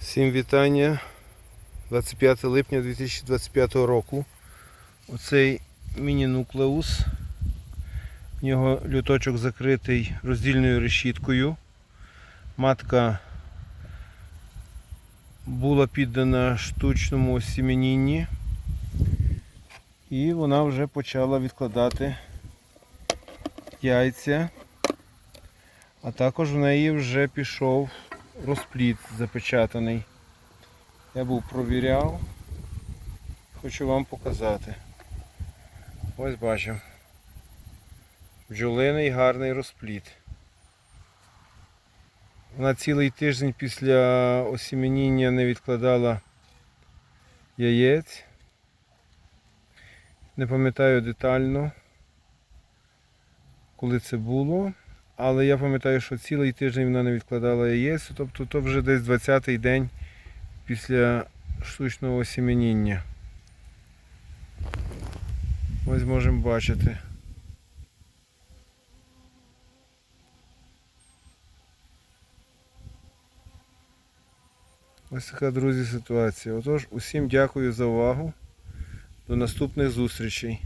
Всім вітання. 25 липня 2025 року. Оцей міні-нуклеус. В нього люточок закритий роздільною решіткою. Матка була піддана штучному осімінінні. І вона вже почала відкладати яйця. А також в неї вже пішов розплід запечатаний. Я був провіряв. Хочу вам показати. Ось бачимо. Бджолиний гарний розплід. Вона цілий тиждень після осіменіння не відкладала яєць. Не пам'ятаю детально, коли це було. Але я пам'ятаю, що цілий тиждень вона не відкладала яєць, тобто то вже десь 20-й день після штучного осіменіння. Ось можемо бачити. Ось така, друзі, ситуація. Отож, усім дякую за увагу. До наступних зустрічей.